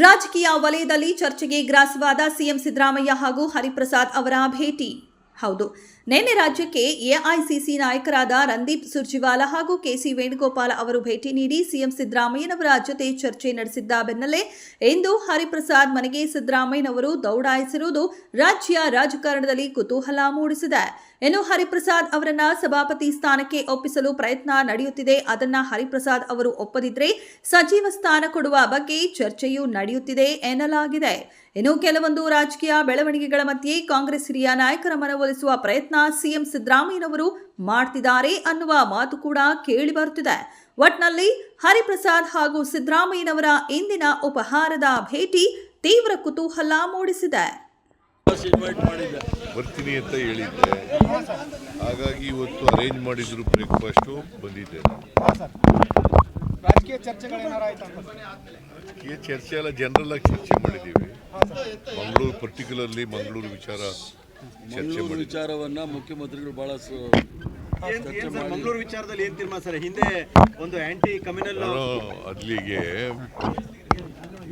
ರಾಜಕೀಯ ವಲಯದಲ್ಲಿ ಚರ್ಚೆಗೆ ಗ್ರಾಸವಾದ ಸಿಎಂ ಸಿದ್ದರಾಮಯ್ಯ ಹಾಗೂ ಹರಿಪ್ರಸಾದ್ ಅವರ ಭೇಟಿ. ಹೌದು. ನಿನ್ನೆ ರಾಜ್ಯಕ್ಕೆ ಎಐಸಿಸಿ ನಾಯಕರಾದ ರಂದೀಪ್ ಸುರ್ಜಿವಾಲಾ ಹಾಗೂ ಕೆಸಿ ವೇಣುಗೋಪಾಲ ಅವರು ಭೇಟಿ ನೀಡಿ ಸಿಎಂ ಸಿದ್ದರಾಮಯ್ಯನವರ ಜೊತೆ ಚರ್ಚೆ ನಡೆಸಿದ್ದ ಬೆನ್ನಲ್ಲೇ ಇಂದು ಹರಿಪ್ರಸಾದ್ ಮನೆಗೆ ಸಿದ್ದರಾಮಯ್ಯನವರು ದೌಡಾಯಿಸಿರುವುದು ರಾಜ್ಯ ರಾಜಕಾರಣದಲ್ಲಿ ಕುತೂಹಲ ಮೂಡಿಸಿದೆ. ಇನ್ನು ಹರಿಪ್ರಸಾದ್ ಅವರನ್ನ ಸಭಾಪತಿ ಸ್ಥಾನಕ್ಕೆ ಒಪ್ಪಿಸಲು ಪ್ರಯತ್ನ ನಡೆಯುತ್ತಿದೆ. ಅದನ್ನ ಹರಿಪ್ರಸಾದ್ ಅವರು ಒಪ್ಪದಿದ್ರೆ ಸಚಿವ ಸ್ಥಾನ ಕೊಡುವ ಬಗ್ಗೆ ಚರ್ಚೆಯೂ ನಡೆಯುತ್ತಿದೆ ಎನ್ನಲಾಗಿದೆ. ಇನ್ನು ಕೆಲವೊಂದು ರಾಜಕೀಯ ಬೆಳವಣಿಗೆಗಳ ಮಧ್ಯೆ ಕಾಂಗ್ರೆಸ್ ಹಿರಿಯ ನಾಯಕರ ಮನವೊಲಿಸುವ ಪ್ರಯತ್ನ ಸಿಎಂ ಸಿದ್ದರಾಮಯ್ಯನವರು ಮಾಡ್ತಿದ್ದಾರೆ ಅನ್ನುವ ಮಾತು ಕೂಡ ಕೇಳಿ ಬರುತ್ತಿದೆ. ಒಟ್ನಲ್ಲಿ ಹರಿಪ್ರಸಾದ್ ಹಾಗೂ ಸಿದ್ದರಾಮಯ್ಯನವರ ಇಂದಿನ ಉಪಹಾರದ ಭೇಟಿ ತೀವ್ರ ಕುತೂಹಲ ಮೂಡಿಸಿದೆ. ಬರ್ತೀನಿ ಅಂತ ಹೇಳಿದ್ದೆ. ಹಾಗಾಗಿ ಇವತ್ತು ಅರೇಂಜ್ ಮಾಡಿದ್ರು ಬ್ರೇಕ್ಫಾಸ್ಟು ಬಂದಿದ್ದೆ ರಾಜಕೀಯ ಚರ್ಚೆ ಎಲ್ಲ ಜನರಲ್ ಆಗಿ ಚರ್ಚೆ ಮಾಡಿದ್ದೀವಿ. ಮಂಗಳೂರು ಪರ್ಟಿಕ್ಯುಲರ್ಲಿ ಮಂಗಳೂರು ವಿಚಾರ ಮಂಗಳೂರು ವಿಚಾರವನ್ನ ಮುಖ್ಯಮಂತ್ರಿಗಳು ಮಾಡಿ. ಮಂಗಳೂರು ವಿಚಾರದಲ್ಲಿ ಏನು ತೀರ್ಮಾನ ಸರ್? ಹಿಂದೆ ಒಂದು ಆಂಟಿ ಕಮ್ಯುನಲ್ ಅಲ್ಲಿಗೆ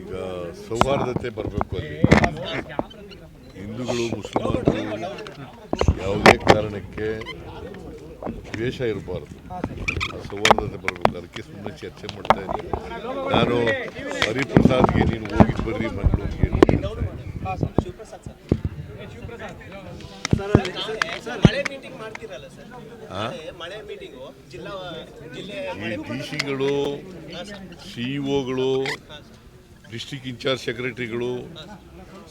ಈಗ ಸೌಹಾರ್ದತೆ ಬರಬೇಕು ಅಲ್ಲಿ. ಹಿಂದೂಗಳು ಮುಸ್ಲಿಮರು ಯಾವುದೇ ಕಾರಣಕ್ಕೆ ದ್ವೇಷ ಇರಬಾರ್ದು. ಆ ಸೌಹಾರ್ದತೆ ಬರಬೇಕು. ಅದಕ್ಕೆ ಸುಮ್ಮನೆ ಚರ್ಚೆ ಮಾಡ್ತಾ ಇದ್ದೀನಿ. ನಾನು ಹರಿಪ್ರಸಾದ್ಗೆ ನೀನು ಹೋಗಿದ್ದು ಬರ್ರಿ ಮಂಗಳೂರಿಗೆ. ಡಿ ಸಿಗಳು ಸಿಇಒಗಳು ಡಿಸ್ಟಿಕ್ ಇನ್ಚಾರ್ಜ್ ಸೆಕ್ರೆಟ್ರಿಗಳು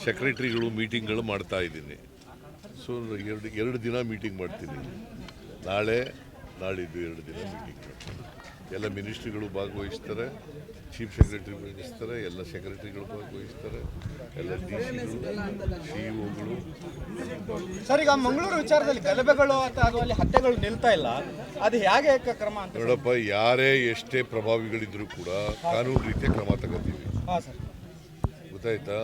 ಸೆಕ್ರೆಟ್ರಿಗಳು ಮೀಟಿಂಗ್ಗಳು ಮಾಡ್ತಾ ಇದ್ದೀನಿ. ಸೊ ಎರಡು ಎರಡು ದಿನ ಮೀಟಿಂಗ್ ಮಾಡ್ತೀನಿ. ನಾಳೆ, ನಾಳಿದ್ದು ಎರಡು ದಿನ ಮೀಟಿಂಗ್ ಮಾಡ್ತೀನಿ. ಎಲ್ಲ ಮಿನಿಸ್ಟ್ರಿಗಳು ಭಾಗವಹಿಸ್ತಾರೆ ಚೀಫ್ ಸೆಕ್ರೆಟರಿ ಭಾಗವಹಿಸ್ತಾರೆ ಎಲ್ಲ ಸೆಕ್ರೆಟರಿಗಳು ಭಾಗವಹಿಸ್ತಾರೆ ಎಲ್ಲ ಡಿ ಸಿಇಒಗಳು ಸರ್ ಈಗ ಮಂಗಳೂರು ವಿಚಾರದಲ್ಲಿ ಗಲಭೆಗಳು ಅಥವಾ ಅಲ್ಲಿ ಹತ್ಯೆಗಳು ನಿಲ್ತಾ ಇಲ್ಲ. ಅದು ಹೇಗೆ ಕ್ರಮ ಅಂತ ನೋಡಪ್ಪ ಯಾರೇ ಎಷ್ಟೇ ಪ್ರಭಾವಿಗಳಿದ್ರೂ ಕೂಡ ಕಾನೂನು ರೀತಿಯ ಕ್ರಮ ತಗೋತೀವಿ. ಸರ್. ಗೊತ್ತಾಯ್ತಾ?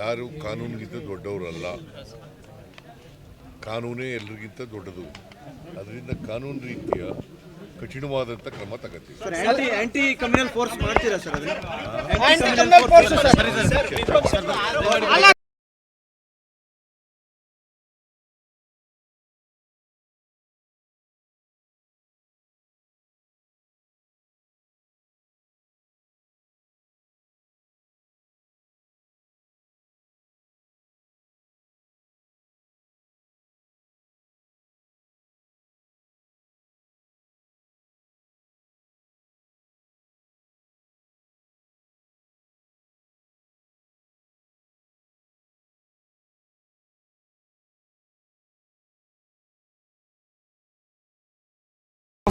ಯಾರು ಕಾನೂನಿಗಿಂತ ದೊಡ್ಡವರಲ್ಲ. ಕಾನೂನೇ ಎಲ್ರಿಗಿಂತ ದೊಡ್ಡದು. ಅದರಿಂದ ಕಾನೂನು ರೀತಿಯ ಕಠಿಣವಾದಂತ ಕ್ರಮ ತಗತ್ತೀವಿ ಆಂಟಿ ಕಮ್ಯುನಲ್ ಫೋರ್ಸ್ ಮಾಡ್ತೀರಾ ಸರ್.